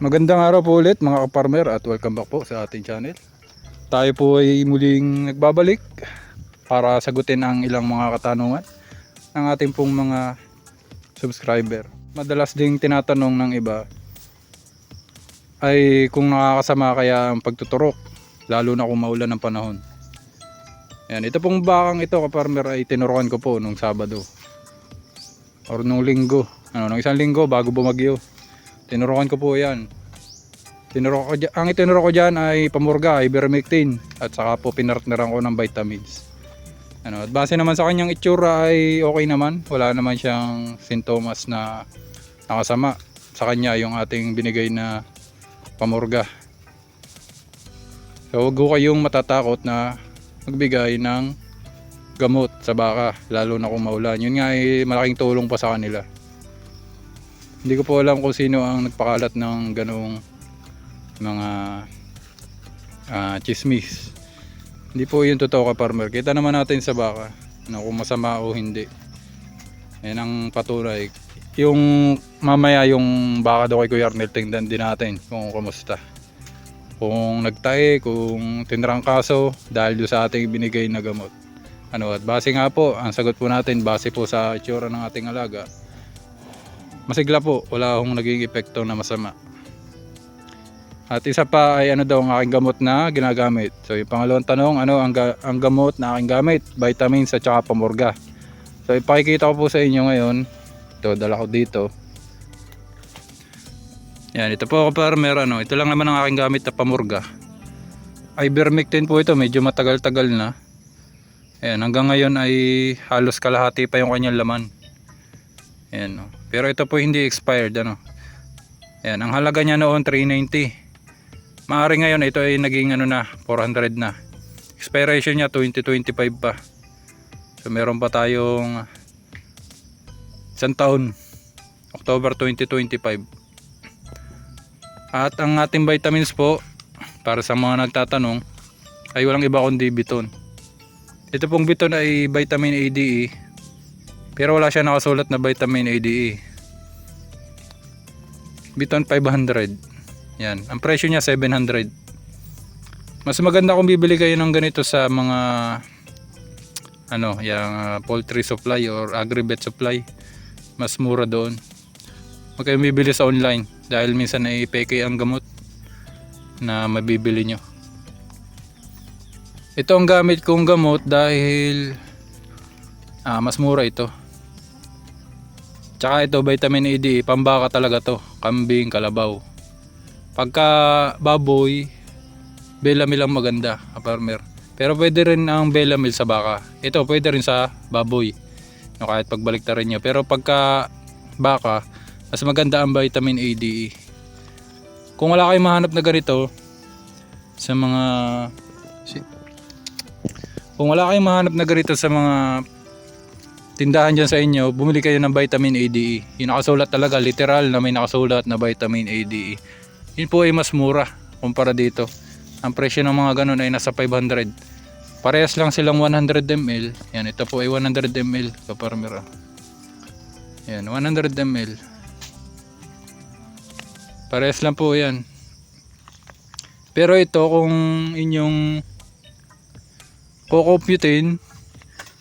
Magandang araw po ulit mga kaparmer at welcome back po sa ating channel. Tayo po ay muling nagbabalik para sagutin ang ilang mga katanungan ng ating pong mga subscriber. Madalas ding tinatanong ng iba ay kung nakakasama kaya ang pagtuturok lalo na kung maulan ng panahon. Yan, ito pong bakang ito kaparmer ay tinurukan ko po nung Sabado or nung linggo. Ano, nung isang linggo bago bumagyo. Tinurukan ko po yan. Tinuro ko, ang itinuro ko dyan ay pamurga, ivermectin at saka po pinartneran ko ng vitamins. Ano, at base naman sa kanyang itsura ay okay naman. Wala naman siyang sintomas na nakasama sa kanya yung ating binigay na pamurga. So huwag ko kayong matatakot na magbigay ng gamot sa baka lalo na kung maulan. Yun nga ay malaking tulong pa sa kanila. Hindi ko po alam kung sino ang nagpakalat ng ganong mga ah, chismis. Hindi po yun totoo ka farmer. Kita naman natin sa baka na kung masama o hindi. Yan ang patunay. Yung mamaya yung baka daw kay Kuya Arnel tingnan din natin kung kumusta. Kung nagtae, kung tinrangkaso dahil doon sa ating binigay na gamot. Ano, at base nga po, ang sagot po natin base po sa itsura ng ating alaga. Masigla po, wala akong naging epekto na masama. At isa pa ay ano daw ang aking gamot na ginagamit. So yung pangalawang tanong, ano ang, ga- ang gamot na aking gamit? Vitamins at saka pamurga. So ipakikita ko po sa inyo ngayon. Ito, dala ko dito. Yan, ito po ako farmer. Ano, ito lang naman ang aking gamit na pamurga. Ivermectin po ito, medyo matagal-tagal na. Ayan, hanggang ngayon ay halos kalahati pa yung kanyang laman. Ayan, no. Pero ito po hindi expired, ano. Ayan, ang halaga niya noon 390. Maari ngayon ito ay naging ano na, 400 na. Expiration niya 2025 pa. So meron pa tayong isang taon. October 2025. At ang ating vitamins po, para sa mga nagtatanong, ay walang iba kundi Biton. Ito pong Biton ay vitamin ADE. Pero wala siya nakasulat na vitamin ADE. Biton 500. Yan. Ang presyo niya 700. Mas maganda kung bibili kayo ng ganito sa mga ano, yung uh, poultry supply or agri-vet supply. Mas mura doon. Huwag kayong bibili sa online dahil minsan ay peke ang gamot na mabibili nyo. Ito ang gamit kong gamot dahil ah, mas mura ito. Tsaka ito vitamin A, D, pambaka talaga to. Kambing, kalabaw. Pagka baboy, Belamil ang maganda, a farmer. Pero pwede rin ang Belamil sa baka. Ito pwede rin sa baboy. No, kahit pagbalik rin nyo. Pero pagka baka, mas maganda ang vitamin A, D, E. Kung wala kayong mahanap na ganito sa mga kung wala kayong mahanap na ganito sa mga tindahan dyan sa inyo, bumili kayo ng vitamin A, D, E. Yung nakasulat talaga, literal na may nakasulat na vitamin A, D, E. Yun po ay mas mura kumpara dito. Ang presyo ng mga ganun ay nasa 500. Parehas lang silang 100 ml. Yan, ito po ay 100 ml kaparmera. Yan, 100 ml. Parehas lang po yan. Pero ito kung inyong kukumputin,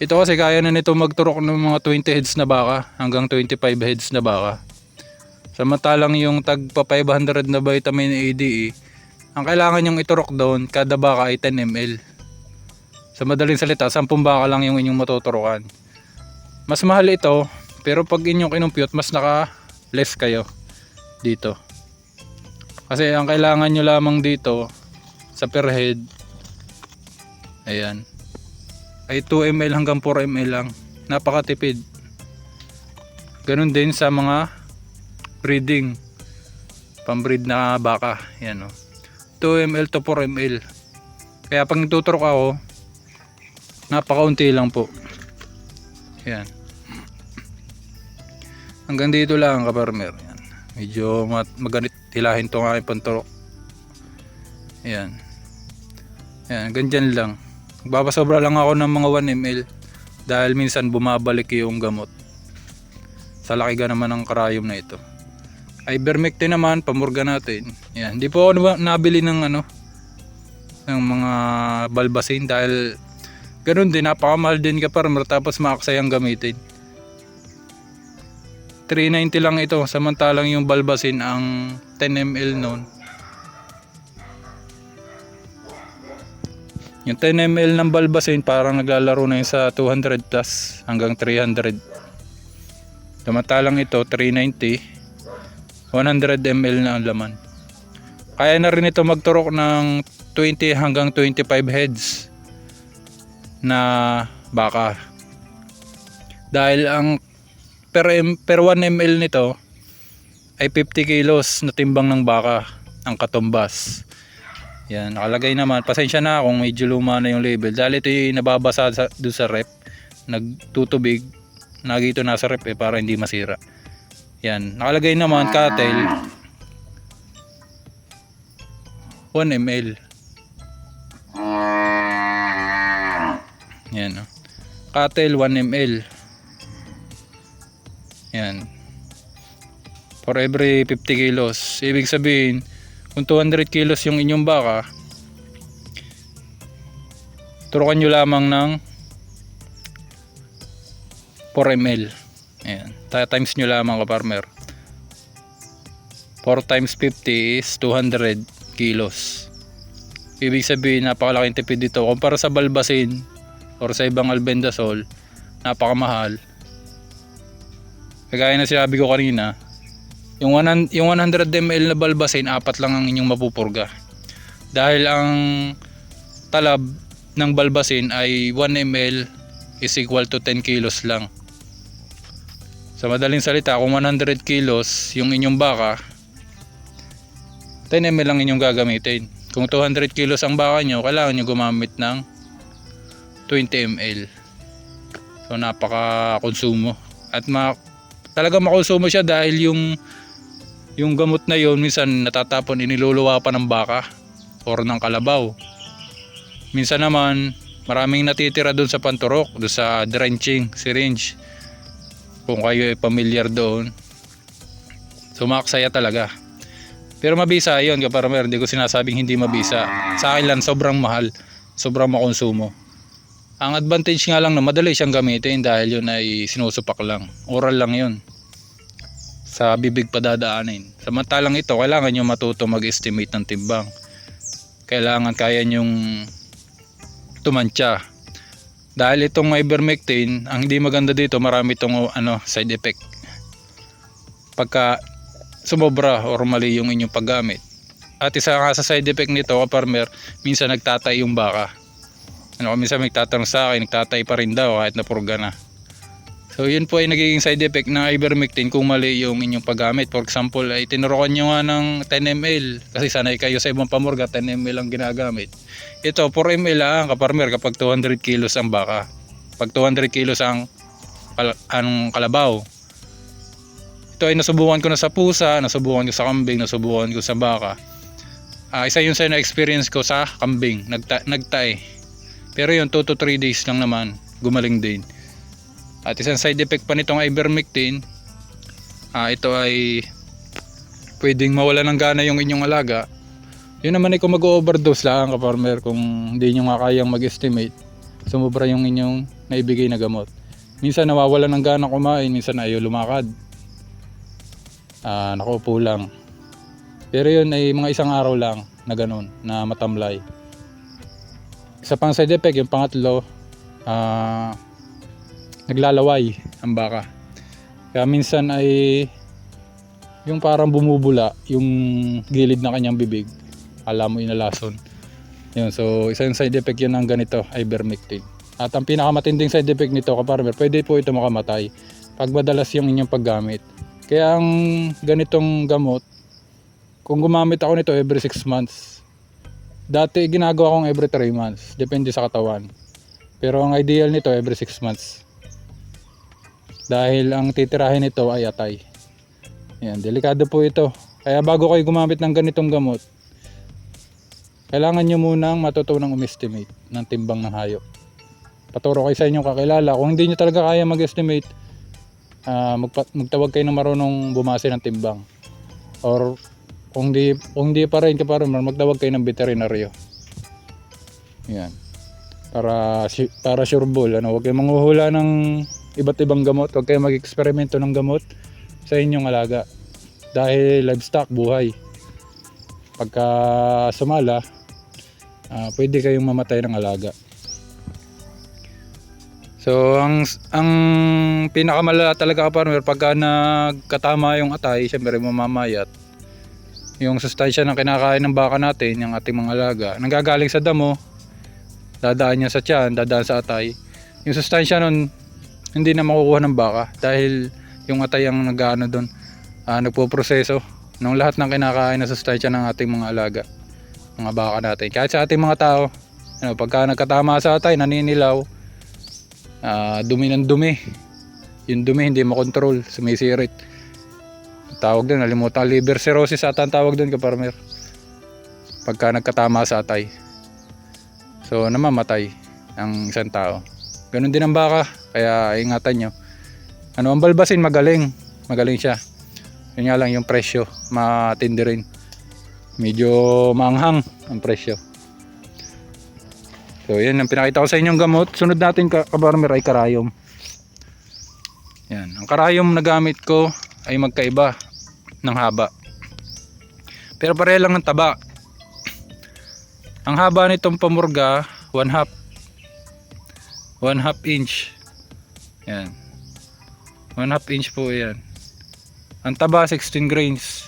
ito kasi kaya na nito magturok ng mga 20 heads na baka hanggang 25 heads na baka. Samantalang yung tagpa 500 na vitamin A, D, E, ang kailangan yung iturok doon kada baka ay 10 ml. Sa madaling salita, 10 baka lang yung inyong matuturokan. Mas mahal ito, pero pag inyong kinumpute, mas naka less kayo dito. Kasi ang kailangan nyo lamang dito sa per head, ayan, ay 2 ml hanggang 4 ml lang. Napakatipid. Ganun din sa mga breeding. Pambreed na baka. Yan o. 2 ml to 4 ml. Kaya pag nagtuturok ako, napakaunti lang po. Yan. Hanggang dito lang kaparmer. Yan. Medyo maganit hilahin tong aking panturok. Yan. Yan, ganyan lang. Magbabasobra lang ako ng mga 1 ml dahil minsan bumabalik yung gamot. Sa laki ga naman ng karayom na ito. Ivermectin naman, pamurga natin. Yan, hindi po ako nab- nabili ng ano ng mga balbasin dahil ganun din, napakamahal din ka farmer tapos maaksay ang gamitin. 390 lang ito, samantalang yung balbasin ang 10 ml noon. Yung 10 ml ng balbasin parang naglalaro na yun sa 200 plus hanggang 300. Samantalang ito 390, 100 ml na ang laman. Kaya na rin ito magturok ng 20 hanggang 25 heads na baka. Dahil ang per, per 1 ml nito ay 50 kilos na timbang ng baka ang katumbas. Yan, nakalagay naman. Pasensya na kung medyo luma na yung label. Dahil ito yung nababasa sa, doon sa rep. Nagtutubig. Nagito nasa rep eh para hindi masira. Yan, nakalagay naman cattle 1 ml. Yan. Oh. Cattle 1 ml. Yan. For every 50 kilos. Ibig sabihin, kung 200 kilos yung inyong baka, turukan nyo lamang ng 4 ml. Ayan. Times nyo lamang ka farmer. 4 times 50 is 200 kilos. Ibig sabihin, napakalaking tipid dito. Kumpara sa balbasin or sa ibang albendazole, napakamahal. Kagaya na sinabi ko kanina, yung, 100, yung 100 ml na balbasin, apat lang ang inyong mapupurga. Dahil ang talab ng balbasin ay 1 ml is equal to 10 kilos lang. Sa madaling salita, kung 100 kilos yung inyong baka, 10 ml lang inyong gagamitin. Kung 200 kilos ang baka nyo, kailangan nyo gumamit ng 20 ml. So napaka-konsumo. At ma talaga makonsumo siya dahil yung yung gamot na yon minsan natatapon iniluluwa pa ng baka or ng kalabaw. Minsan naman maraming natitira doon sa panturok, doon sa drenching syringe. Kung kayo ay familiar doon. Sumaksaya talaga. Pero mabisa yun, kaparmer. Hindi ko sinasabing hindi mabisa. Sa akin lang, sobrang mahal. Sobrang makonsumo. Ang advantage nga lang na madali siyang gamitin dahil yun ay sinusupak lang. Oral lang yun. Sa bibig padadaanin. Samantalang ito, kailangan nyo matuto mag-estimate ng timbang. Kailangan kaya nyong tumantya. Dahil itong ivermectin, ang hindi maganda dito, marami itong ano, side effect. Pagka sumobra or mali yung inyong paggamit. At isa nga sa side effect nito, kaparmer, minsan nagtatay yung baka. Ano, minsan may tatanong sa akin, nagtatay pa rin daw kahit napurga na. So yun po ay nagiging side effect ng ivermectin kung mali yung inyong paggamit. For example, ay tinurukan nyo nga ng 10 ml kasi sanay kayo sa ibang pamurga, 10 ml ang ginagamit. Ito, 4 ml lang kaparmer kapag 200 kilos ang baka. Pag 200 kilos ang kal- anong kalabaw, ito ay nasubukan ko na sa pusa, nasubukan ko sa kambing, nasubukan ko sa baka. Ah, isa yun sa na-experience ko sa kambing, nagta nagtay. Pero yun, 2 to 3 days lang naman, gumaling din. At isang side effect pa nitong ivermectin, ah, ito ay pwedeng mawala ng gana yung inyong alaga. Yun naman ay kung mag-overdose lang ka-farmer kung hindi nyo nga kayang mag-estimate, sumubra yung inyong naibigay na gamot. Minsan nawawala ng gana kumain, minsan ayaw lumakad ah nakaupo lang. Pero yun ay mga isang araw lang na ganun, na matamlay. Isa pang side effect, yung pangatlo, ah naglalaway ang baka. Kaya minsan ay yung parang bumubula yung gilid ng kanyang bibig. Alam mo inalason. Yun, so isang side effect yun ng ganito, ivermectin. At ang pinakamatinding side effect nito, kaparmer, pwede po ito makamatay pag madalas yung inyong paggamit. Kaya ang ganitong gamot, kung gumamit ako nito every 6 months, dati ginagawa kong every 3 months, depende sa katawan. Pero ang ideal nito every 6 months. Dahil ang titirahin nito ay atay. Yan, delikado po ito. Kaya bago kayo gumamit ng ganitong gamot, kailangan nyo munang matutunang umestimate ng timbang ng hayop. Paturo kayo sa inyong kakilala. Kung hindi nyo talaga kaya mag-estimate, ah, magpa- magtawag kayo ng marunong bumase ng timbang. or kung di, kung di pa rin kaparmer, magtawag kayo ng veterinaryo. Yan. Para, para sure ball, ano, huwag kayong manghuhula ng iba't ibang gamot, huwag kayong mag-eksperimento ng gamot sa inyong alaga. Dahil livestock, buhay. Pagka sumala, ah, pwede kayong mamatay ng alaga. So, ang ang pinakamalala talaga ka partner pagka nagkatama yung atay, syempre mamamayat. Yung sustansya ng kinakain ng baka natin, yung ating mga alaga, nanggagaling sa damo, dadaan niya sa tiyan, dadaan sa atay. Yung sustansya nun, hindi na makukuha ng baka dahil yung atay ang nag-ano doon, ah, nagpo-proseso ng lahat ng kinakain na sustansya ng ating mga alaga, mga baka natin. Kahit sa ating mga tao, ano, pagka nagkatama sa atay, naninilaw, ah, dumi ng dumi. Yung dumi hindi makontrol, sumisirit. Tawag doon, nalimutan, liver cirrhosis ata ang tawag doon kaparmer. Pagka nagkatama sa atay. So namamatay ang isang tao. Ganon din ang baka, kaya ingatan nyo. Ano ang balbasin magaling, magaling siya. Yun nga lang yung presyo, matindi rin. Medyo maanghang ang presyo. So yan ang pinakita ko sa inyong gamot. Sunod natin ka kabarmer ay karayom. Yan, ang karayom na gamit ko ay magkaiba ng haba. Pero pareho lang ng taba. Ang haba nitong pamurga, 1 half. 1 half inch. Yan. 1 half inch po yan. Ang taba 16 grains.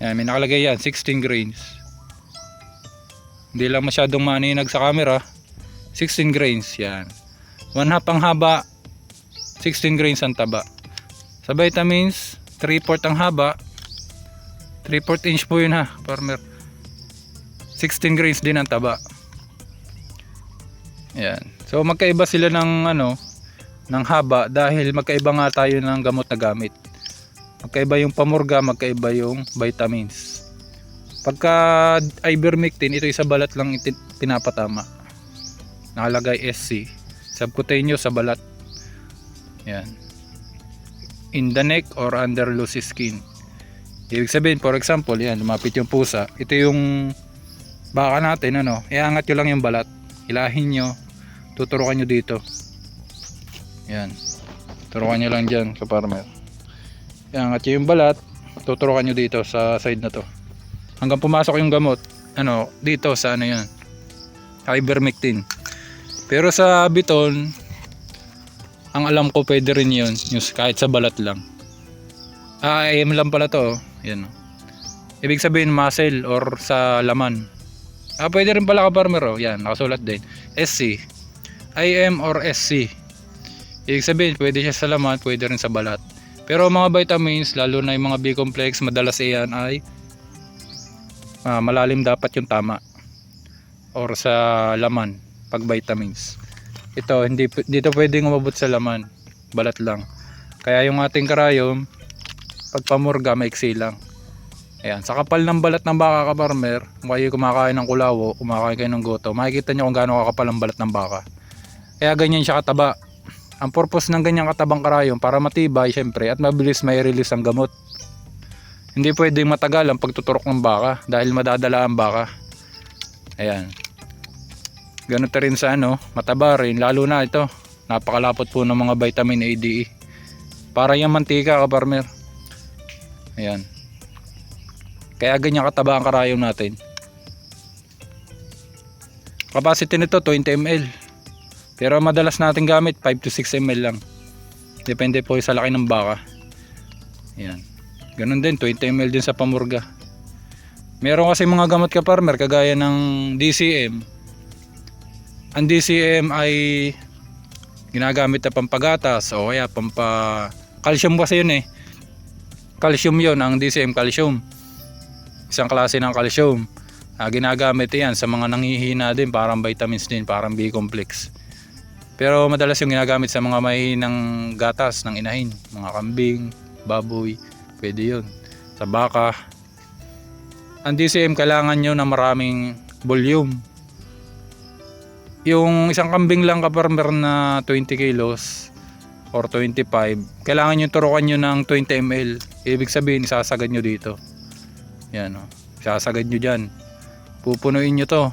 Yan, may nakalagay yan, 16 grains. Hindi lang masyadong maninag sa camera. 16 grains, yan. 1 half ang haba, 16 grains ang taba. Sa vitamins, 3-4 ang haba, 3-4 inch po yun ha, farmer. 16 grains din ang taba. Yan. So magkaiba sila ng ano, ng haba dahil magkaiba nga tayo ng gamot na gamit. Magkaiba yung pamurga, magkaiba yung vitamins. Pagka ivermectin, ito sa balat lang pinapatama. Nakalagay SC. Subcutaneous sa balat. Yan. In the neck or under loose skin. Ibig sabihin, for example, yan, lumapit yung pusa. Ito yung baka natin, ano, iangat nyo lang yung balat. Ilahin nyo, tuturukan nyo dito. Yan. Turukan nyo lang dyan, kaparmer. Iangat nyo yung balat, tuturukan nyo dito sa side na to. Hanggang pumasok yung gamot, ano, dito sa ano yan, ivermectin. Pero sa biton, ang alam ko pwede rin yun, yung kahit sa balat lang. Ah, AM lang pala to. oh. Yan. Ibig sabihin muscle or sa laman. Ah, pwede rin pala ka farmer oh. Yan, nakasulat din. SC. IM or SC. Ibig sabihin, pwede siya sa laman, pwede rin sa balat. Pero mga vitamins, lalo na yung mga B-complex, madalas iyan ay ah, malalim dapat yung tama. Or sa laman, pag vitamins. Ito, hindi, dito pwedeng umabot sa laman. Balat lang. Kaya yung ating karayom, pag pamurga, maiksi lang. Ayan, sa kapal ng balat ng baka ka farmer, kung kayo kumakain ng kulawo, kumakain kayo ng goto, makikita nyo kung gaano kakapal ang balat ng baka. Kaya ganyan siya kataba. Ang purpose ng ganyang katabang karayom para matibay syempre at mabilis may release ang gamot. Hindi pwedeng matagal ang pagtuturok ng baka dahil madadala ang baka. Ayan. Ganun ta rin sa ano, mataba rin, lalo na ito. Napakalapot po ng mga vitamin A, D, E. Para yung mantika ka farmer. Ayan. Kaya ganyan kataba ang karayom natin. Capacity nito 20 ml. Pero madalas natin gamit 5 to 6 ml lang. Depende po sa laki ng baka. Ayan. Ganun din 20 ml din sa pamurga. Meron kasi mga gamot ka farmer kagaya ng DCM. Ang DCM ay ginagamit na pampagatas o kaya pampa calcium kasi yun eh. Calcium yun, ang DCM calcium. Isang klase ng calcium. Ah, ginagamit yan sa mga nanghihina din, parang vitamins din, parang B-complex. Pero madalas yung ginagamit sa mga mahihinang gatas ng inahin, mga kambing, baboy, pwede yun. Sa baka. Ang DCM kailangan nyo na maraming volume. Yung isang kambing lang kaparmer na 20 kilos or 25, kailangan nyo turukan nyo ng 20 ml ibig sabihin isasagad nyo dito. Yan o. Isasagad nyo dyan. Pupunuin nyo to.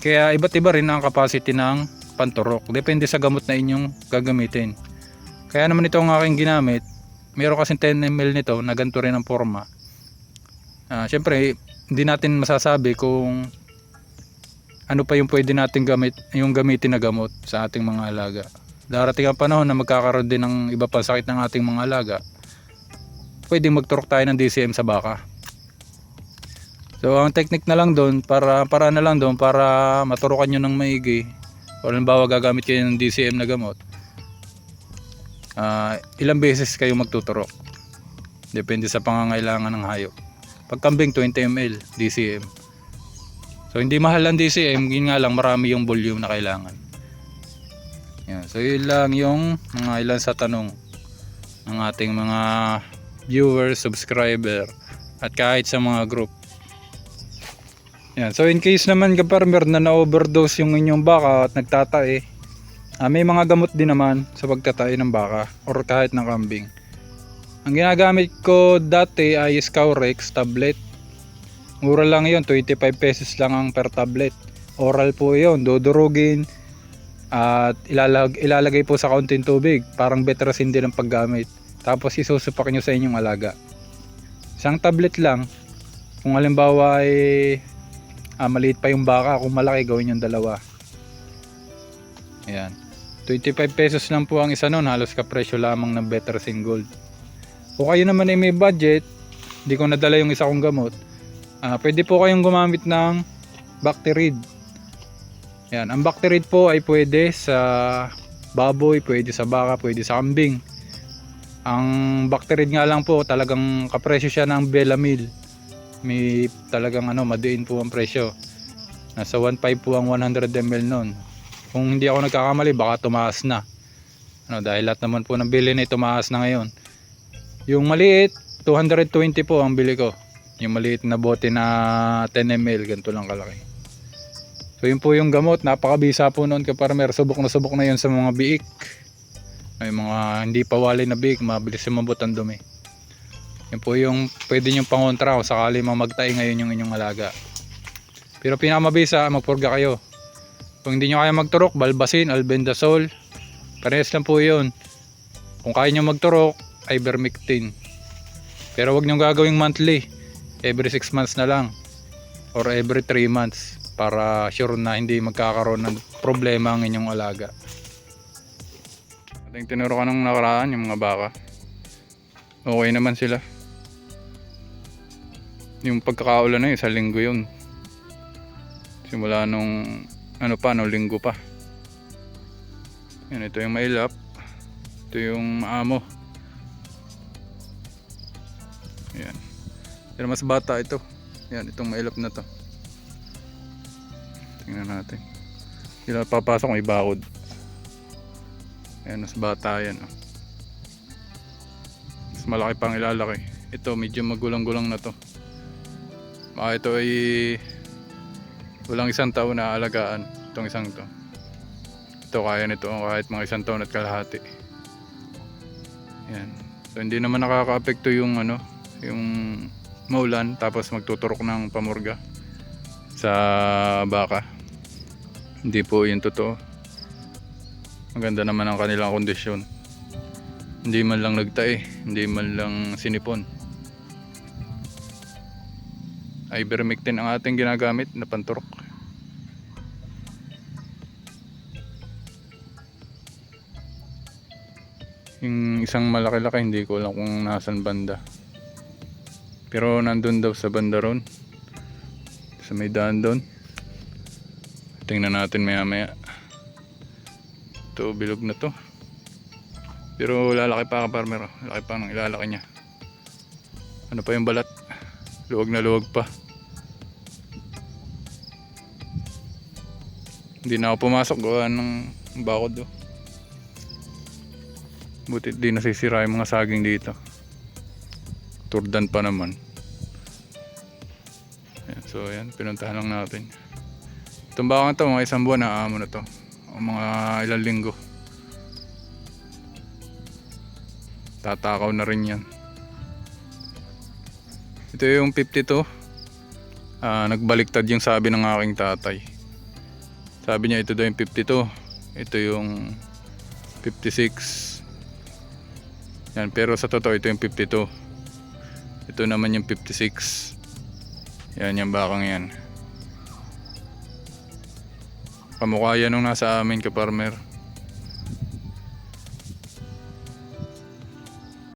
Kaya iba't iba rin ang capacity ng panturok. Depende sa gamot na inyong gagamitin. Kaya naman ito ang aking ginamit. Meron kasing 10 ml nito na ganito rin ang forma. Ah, Siyempre, hindi natin masasabi kung ano pa yung pwede natin gamit, yung gamitin na gamot sa ating mga alaga. Darating ang panahon na magkakaroon din ng iba pa sakit ng ating mga alaga. Pwedeng magturok tayo ng DCM sa baka. So ang technique na lang doon para para na lang doon para maturukan nyo ng maigi. O halimbawa gagamit kayo ng DCM na gamot. Ah, ilang beses kayo magtuturok. Depende sa pangangailangan ng hayop. Pagkambing 20 ml DCM. So hindi mahal ang DCM, yun nga lang marami yung volume na kailangan. Yan. So yun lang yung mga ilan sa tanong ng ating mga viewers, subscriber at kahit sa mga group. Yan. So in case naman kaparmer na na-overdose yung inyong baka at nagtatae, ah, may mga gamot din naman sa pagtatae ng baka or kahit ng kambing. Ang ginagamit ko dati ay Scourex tablet. Mura lang yon 25 pesos lang ang per tablet. Oral po yon dudurugin at ilalag, ilalagay po sa kaunting tubig. Parang betrasin din ang paggamit. Tapos isusupak nyo sa inyong alaga. Isang tablet lang. Kung halimbawa ay ah, maliit pa yung baka, kung malaki gawin yung dalawa. Ayan. 25 pesos lang po ang isa nun. Halos kapresyo lamang ng Betrasin Gold. Kung kayo naman ay may budget, hindi ko nadala yung isa kong gamot, ah, pwede po kayong gumamit ng Bacterid. Yan, ang Bacterid po ay pwede sa baboy, pwede sa baka, pwede sa kambing. Ang Bacterid nga lang po, talagang kapresyo siya ng Belamil. May talagang ano, madiin po ang presyo. Nasa 1.5 po ang 100 ml nun. Kung hindi ako nagkakamali, baka tumaas na. Ano, dahil lahat naman po ng bili na tumaas na ngayon. Yung maliit, 220 po ang bili ko. Yung maliit na bote na 10 ml, ganito lang kalaki. So yun po yung gamot, napakabisa po noon kaparmer. Subok na subok na yun sa mga biik. May mga hindi pa wali na biik, mabilis sumabot ang dumi. Yun po yung pwede nyo pangontra kung sakali mamagtay ngayon yung inyong alaga. Pero pinakamabisa, magpurga kayo. Kung hindi nyo kaya magturok, balbasin, albendazole. Parehas lang po yun. Kung kaya nyo magturok, ivermectin. Pero wag nyo gagawing monthly. Every 6 months na lang. Or every 3 months. Para sure na hindi magkakaroon ng problema ang inyong alaga. Ating tinuro ka ng nakaraan yung mga baka. Okay naman sila. Yung pagkakaulan na yun, sa linggo yun. Simula nung ano pa, no, linggo pa. Yan, ito yung mailap. Ito yung maamo. Yan. Pero mas bata ito. Yan, itong mailap na to. Tingnan natin. Na papasok may bakod. Yan, mas bata yan. Oh. Mas malaki pang ilalaki. Ito, medyo magulang-gulang na to. Baka ito ay walang isang taon na alagaan. Itong isang to. Ito kaya nito kahit mga isang taon at kalahati. Yan. So hindi naman nakaka-apekto yung ano, yung maulan tapos magtuturok ng pamurga sa baka. Hindi po yun totoo. Maganda naman ang kanilang kondisyon. Hindi man lang nagtae, hindi man lang sinipon. Ivermectin ang ating ginagamit na panturok. Yung isang malaki-laki hindi ko alam kung nasan banda. Pero nandun daw sa banda ron. Sa may daan doon. Tingnan natin maya maya. Ito bilog na to. Pero lalaki pa ka farmer. Laki pa ng ilalaki niya. Ano pa yung balat? Luwag na luwag pa. Hindi na ako pumasok gawa ng bakod do. Buti di nasisira yung mga saging dito. Turdan pa naman. Ayan, so ayan, pinuntahan lang natin. Itong bakang to, mga isang buwan na amo na to. O mga ilang linggo. Tatakaw na rin yan. Ito yung 52. Ah, nagbaliktad yung sabi ng aking tatay. Sabi niya ito daw yung 52. Ito yung 56. Yan, pero sa totoo ito yung 52. Ito naman yung 56. Yan yung bakang yan. Kamukha yan nung nasa amin ka farmer.